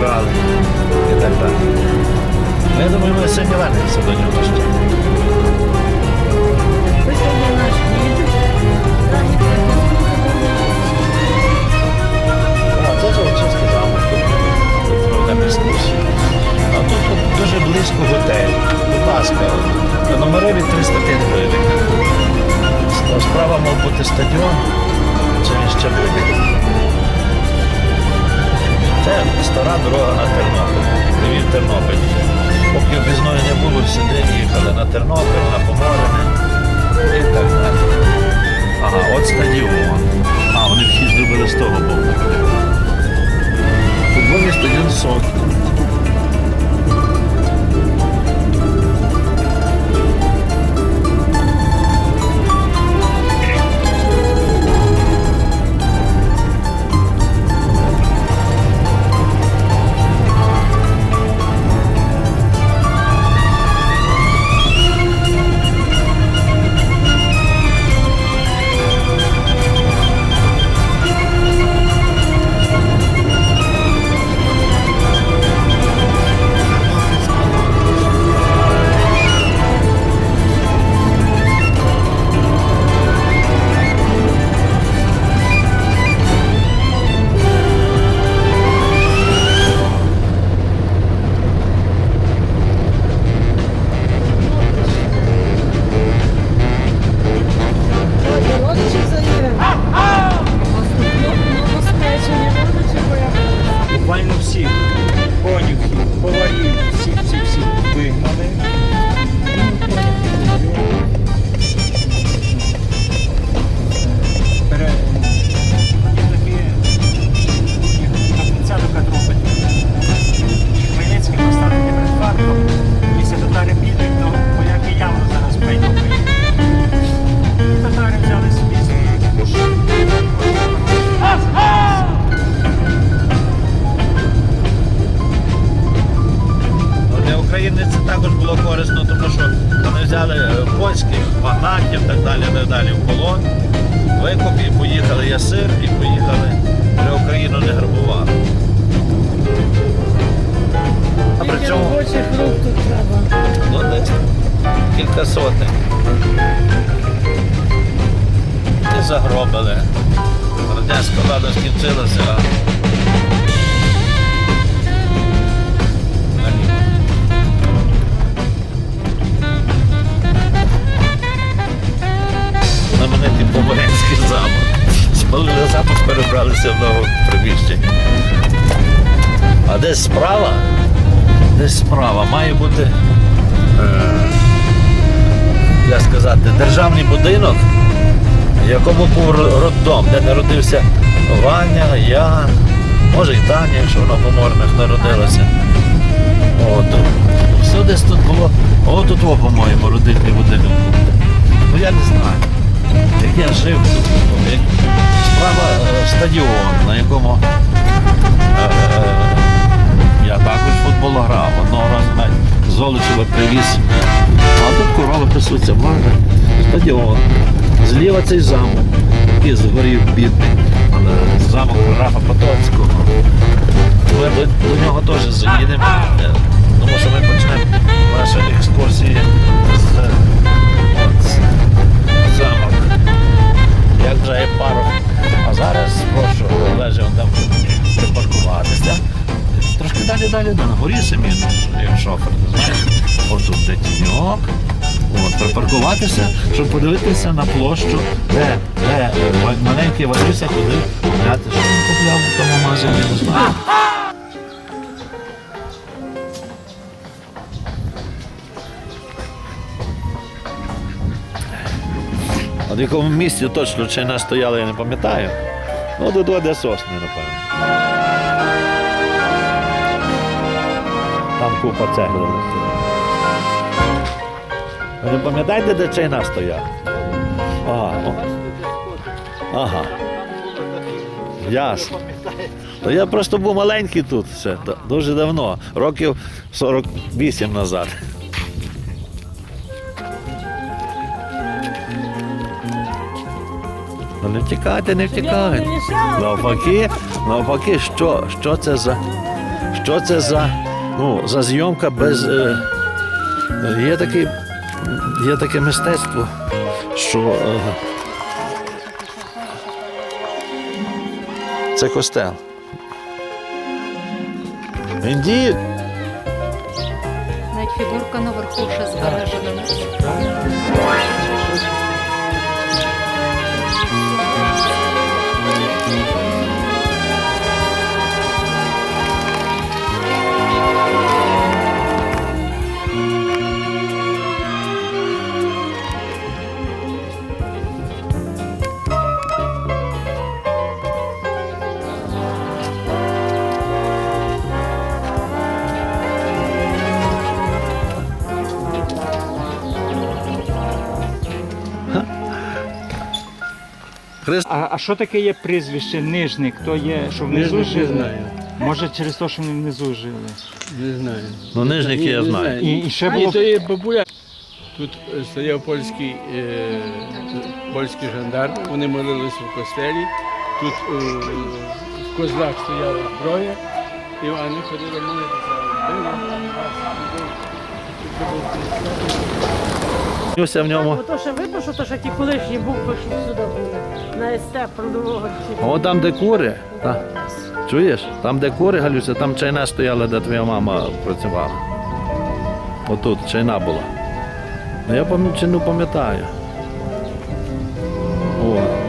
брали і так далі. Ну, Я думаю, ми сьогодні вернемося до нього ще. Дід. А, це Золочівський замок. Тут. А тут, дуже близько готель. Будь ласка, номери від 305 гривень. Справа мав бути стадіон, це ще буде. Це стара дорога на Тернопіль. Львів Тернопіль. Поки об'їзної не було, сюди їхали на Тернопіль, на Поморене і так далі. Ага, от стадіон. А, вони вхід зробили з того боку. Футбольний стадіон Сокіл. Перебралися в нове приміщення. А десь справа, десь справа має бути, е, як сказати, державний будинок, в якому був ро- роддом, де народився Ваня, я, може і Таня, якщо вона Поморних народилася. От, все десь тут було. О, тут, по-моєму, родильний будинок. Ну я не знаю. Як я жив тут, справа е, стадіон, на якому е, е, я також футбол грав. Одного разу з Золочева привіз. А тут корови пасуться, може, стадіон. Зліва цей замок, який згорів бідний. Замок графа Потоцького. Ми до, нього теж заїдемо, тому що ми почнемо наші екскурсії з, Як вже пару. А зараз прошу он там припаркуватися. Трошки далі далі да, на горі самі, ну, як шофер, знаєш. Тут де тіньок. От, припаркуватися, щоб подивитися на площу, де, де маленький Валюся ходив купляти, що він купляв у тому магазині, не знаю. От в якому місці точно чи не стояли, я не пам'ятаю. Ну, до до де сосни, напевно. Там купа цегли. Ви не пам'ятаєте, де чайна стояла? А, о. Ага. Ясно. То я просто був маленький тут ще, дуже давно, років 48 назад. Ну не втікайте, не втікайте. Навпаки, навпаки, що, що це за. Що це за, ну, за зйомка без. Е, е, є, такий, є таке мистецтво, що. Е, це костел. Він діє. Навіть фігурка наверху ще збережена. Христ. А, а що таке є прізвище Нижник? То є, що внизу Не жили? знаю, Може через те, що вони внизу жили. не знаю. Ну, нижники я Не знаю. І, і ще було то є бабуля. Тут е, стояв польський, е, польський жандарм, вони молилися в костелі. Тут е, в козлах стояла зброя, і вони ходили молитися. Дивлюся в ньому. Ще видно, що то ще ті колишні букви, що сюди були. А там, де кури, та, чуєш? Там, де кури, Галюся, там чайна стояла, де твоя мама працювала. Отут чайна була. Ну я не пам'ятаю. О.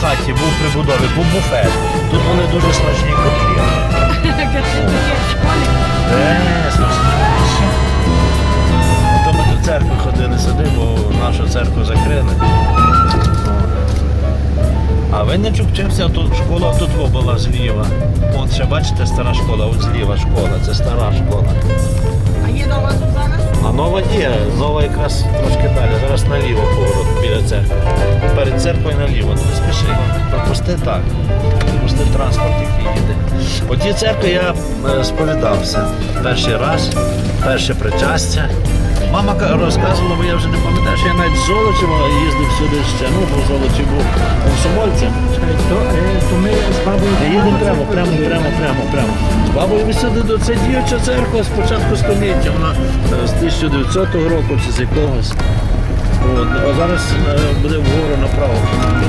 хаті був прибудові, був буфет. Тут вони дуже смачні котлі. Е, смачні. Ото ми до церкви ходили сюди, бо нашу церкву закрили. А Винничук вчився тут школа тут була зліва. От ще бачите, стара школа, от зліва школа, це стара школа. А нова тут зараз? Є, нова якраз трошки далі. Зараз наліво поворот біля церкви. Перед церквою наліво. Не спіши. Пропусти так. Пропусти транспорт, який їде. У тій церкві я е, сповідався перший раз, перше причастя. Мама розказувала, бо я вже не пам'ятаю, що я навіть з Золочева їздив сюди ще. Ну, бо Золочі був комсомольцем. То, е, то ми з бабою. Їдемо прямо, прямо, прямо, прямо, прямо. З бабою ми сюди до це діюча церква з початку століття. Вона е, з 1900 року чи з якогось. От, а зараз е, буде вгору направо.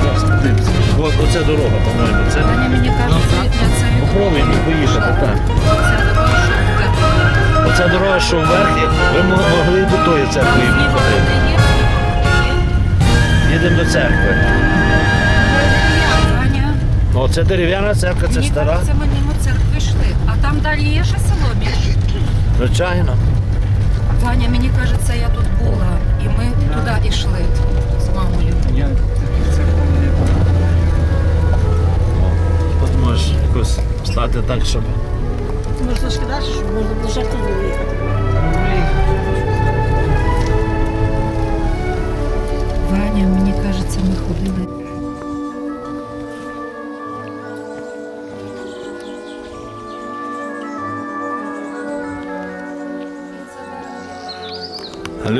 Зараз подивимося. От, оце дорога, по-моєму. Це Ваня мені каже, це це попробуємо поїхати. Так. Дорога, що вверх, ви могли до тої церкви їхати. Їдемо до церкви. Ваня, Ну, Оце дерев'яна церква, це мені стара. кажеться, ми мимо церкви йшли. А там далі є ще село між. Звичайно. Ваня, мені кажеться, я тут була. І ми туди йшли з мамою. От можеш якось стати так, щоб. Може трошки далі, щоб можна було ще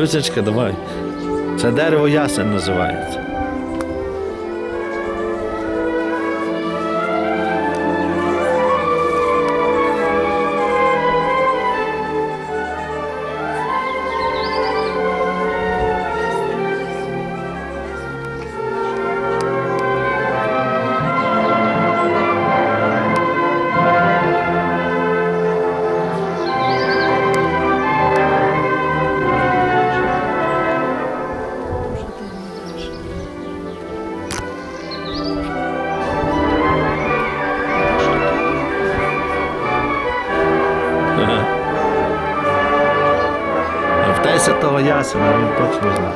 Люсечка, давай. Це дерево ясен називається. серйозно.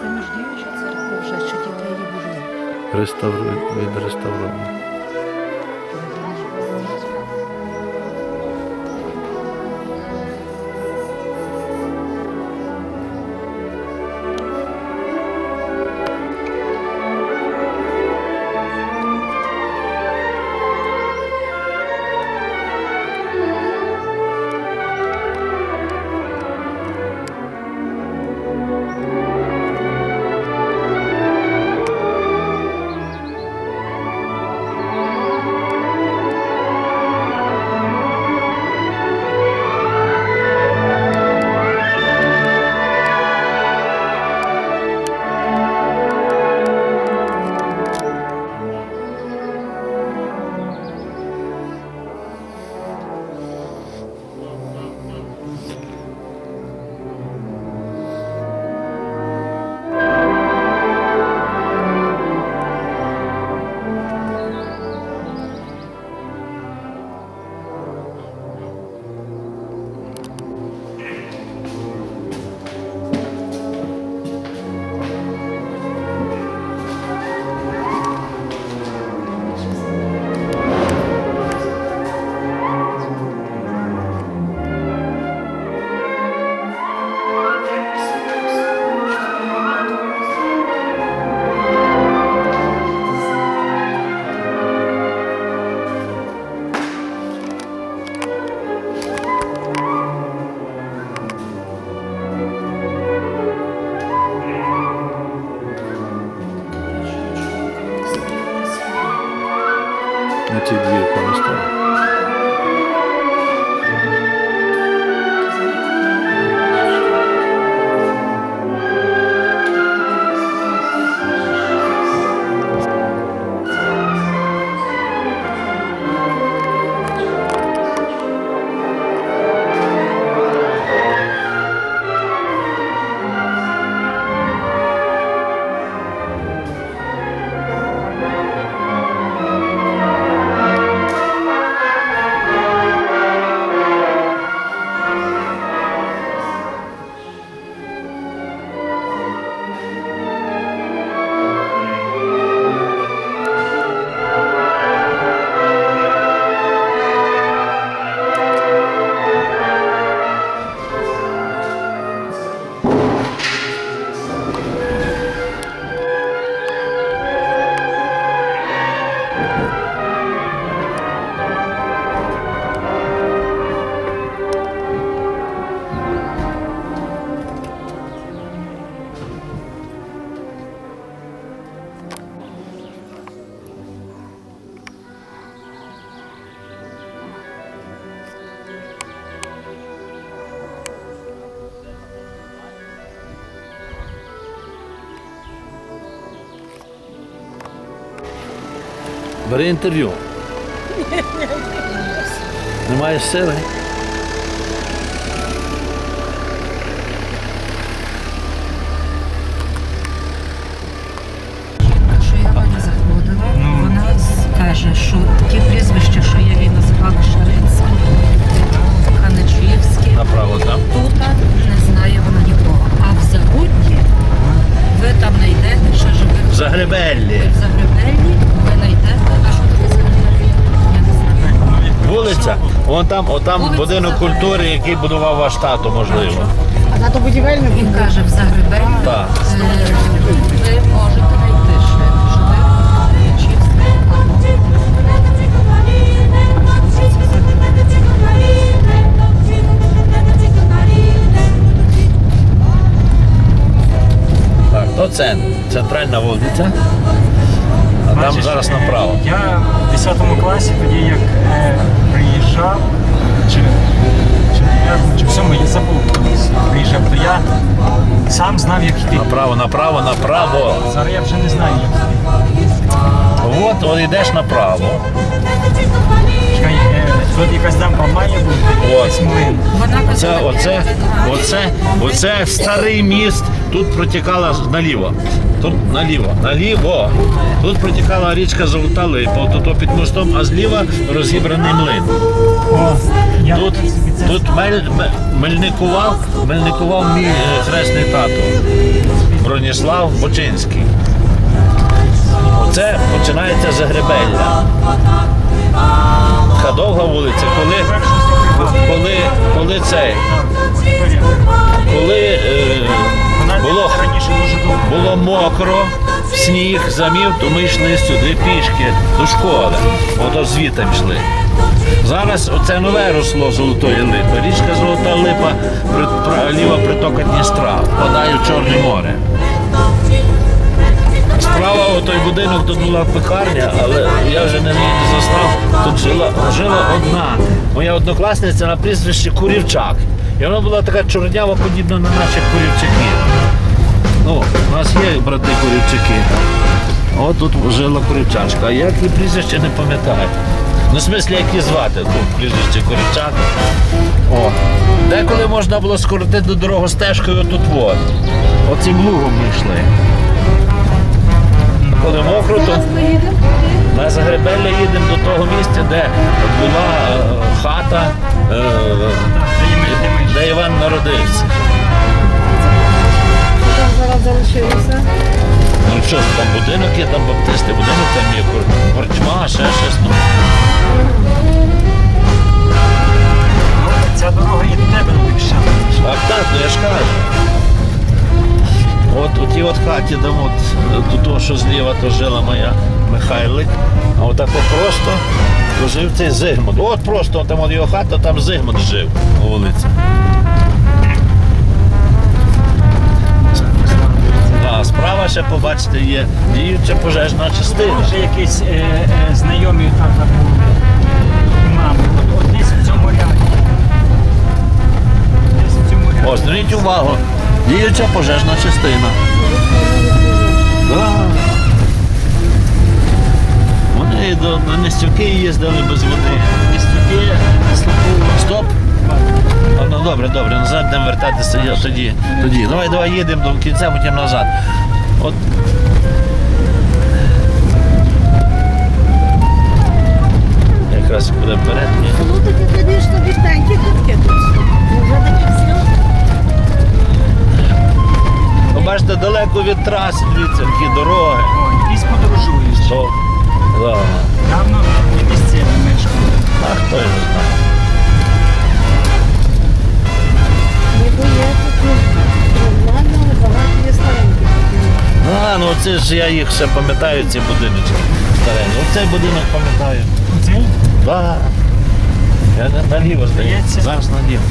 Це між діюча Reintervju. Nima je hein? Вон там, отам будинок культури, який будував ваш тато, можливо. А тато будівельник Він каже, в Загребель Так. Е, ви можете знайти ще це центральна вулиця. А там зараз направо. Я в 10 класі, тоді як е, приїжджав, чи, чи в 9, чи в 7, я забув приїжджав, то я сам знав, як йти. Направо, направо, направо. Зараз я вже не знаю, як йти. От, от йдеш направо. Тут якась дамба має бути, От. якийсь Оце, оце, оце, оце старий міст. Тут протікала наліво. Тут наліво, наліво. Тут протікала річка Золота Липа, тут під мостом, а зліва розібраний млин. Тут, тут мель, мельникував, мельникував мій е, хресний тато Броніслав Бочинський. Оце починається Загребелля. Вулиця, коли, коли, коли цей, коли е, було, було мокро, сніг замів, то ми йшли сюди пішки до школи. Ото звідти йшли. Зараз оце нове русло Золотої Липи. Річка Золота Липа, ліва притока Дністра, впадає в Чорне море. Справа отой будинок тут була пекарня, але я вже не застав. Тут жила, жила одна моя однокласниця на прізвищі Курівчак. І вона була така чорнява, подібна на наших курівчаків. Ну, у нас є брати курівчаки. От тут жила курівчачка. А як її прізвище не пам'ятаю. Ну, в смислі, як її звати, тут прізвище курівчак. О. Деколи можна було скоротити дорогу стежкою тут от. Оцим лугом ми йшли. Коли мокро, то на Загребелля їдемо до того місця, де була е, хата, е, де Іван народився. Там зараз залишилося. Ну що там будинок є, там баптисти, будинок там є кор- корчма, ще щось. Ну, Ну, Ця дорога і до тебе Липщану. так, так, ну я ж кажу. От у тій от хаті, там от до того, що зліва, то жила моя Михайлик, а отак от просто то жив цей Зигмунд. От просто там от його хата, там Зигмунд жив у вулиці. А справа ще побачите, є діюча пожежна частина. Може якісь е, е, знайомі тата були мами. От, от десь в цьому ряді. Десь в цьому ряді. О, зверніть увагу, діюча пожежна частина. Вони до, на Нестюки їздили без води. Слуху. Стоп! Ну добре, добре, назад будемо вертатися тоді. тоді. Давай, давай їдемо до кінця, потім назад. От. Якраз буде далеко від траси, дивіться, які дороги. О, якісь подорожуєш. То, да. Давно не місцеві мешкали. А хто його знає? Ніби є тут нормально, але багато є стареньких. А, ну це ж я їх ще пам'ятаю, ці будиночки старенькі. Оцей будинок пам'ятаю. Цей? Да. Я на- наліво здається. Здається. Зараз наліво.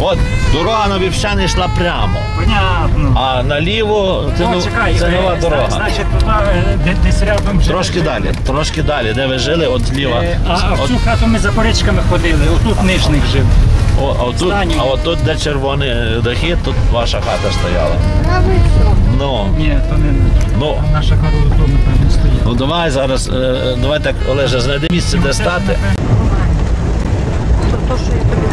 От дорога на Вівщани йшла прямо. Понятно. А наліво це, О, ну, чекай, це е, нова зна- дорога. Значить, туди е, де- десь рядом жили. Трошки далі, трошки далі, де ви жили, от зліва. Е, А, а в От, цю хату ми за порічками ходили, отут нижник жив. о, а, отут, останній. а отут, де червоний е, дохід, тут ваша хата стояла. А ви що? Ну, Ні, то не ну, наша хата того, напевно, стоїть. ну давай зараз, е, давай так, Олеже, знайди місце, де стати. То, що я тобі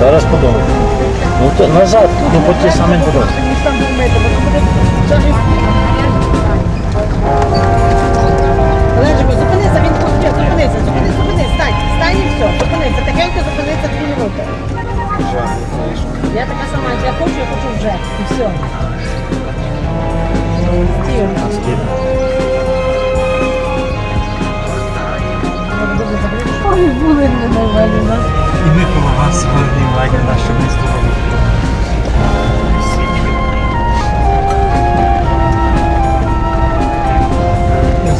Зараз подумай. Ну то назад, ну по тій самій дорозі. Олежико, зупинися, він тут є, зупинися, зупинися, зупинися, стань, стань і все, зупинися, тихенько зупинися дві минути. Я така сама, я хочу, я хочу вже, і все. Ой, були не увазі, і ми про вас сьогодні маємо наше місто.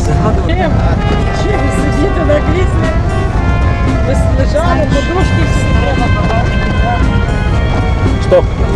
Загадувати. Сидіти на кріслі, лежали, подушки всі треба. Стоп!